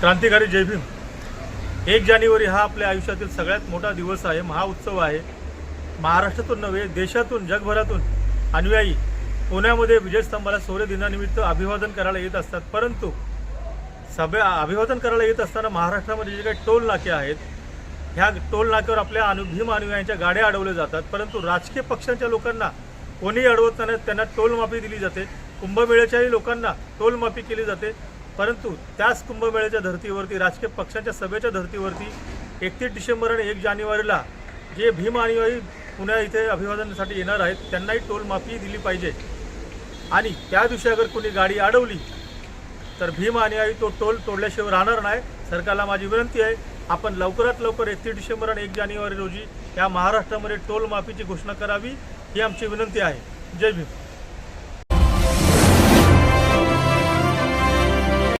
क्रांतिकारी जय भीम. एक जानेवारी हा आपल्या आयुष्यातील सगळ्यात मोठा दिवस आहे महाउत्सव आहे. महाराष्ट्रातून नव्हे देशातून जगभरातून अनुयायी पुण्यामध्ये विजयस्तंभाला सूर्य दिनानिमित्त अभिवादन करायला येत असतात. परंतु सभे अभिवादन करायला येत असताना महाराष्ट्रामध्ये जे काही टोल नाके आहेत ह्या टोल नाक्यावर आपल्या अनु भीम अनुयायांच्या गाड्या अडवल्या जातात. परंतु राजकीय पक्षांच्या लोकांना कोणीही अडवत नाही त्यांना टोलमाफी दिली जाते. कुंभमेळ्याच्याही लोकांना टोलमाफी केली जाते. परंतु त्याच कुंभमेळ्याच्या धर्तीवरती राजकीय पक्षांच्या सभेच्या धर्तीवरती एकतीस डिसेंबर आणि एक जानेवारीला जे भीम अनुयायी पुण्या इथे अभिवादनासाठी येणार आहेत त्यांनाही टोलमाफी दिली पाहिजे. आणि त्या दिवशी अगर कोणी गाडी अडवली तर भीम अनुयायी तो टोल तोडल्याशिवाय राहणार नाही. सरकारला माझी विनंती आहे आपण लवकरात लवकर एकतीस डिसेंबर आणि एक जानेवारी रोजी या महाराष्ट्रामध्ये टोलमाफीची घोषणा करावी ही आमची विनंती आहे. जय भीम.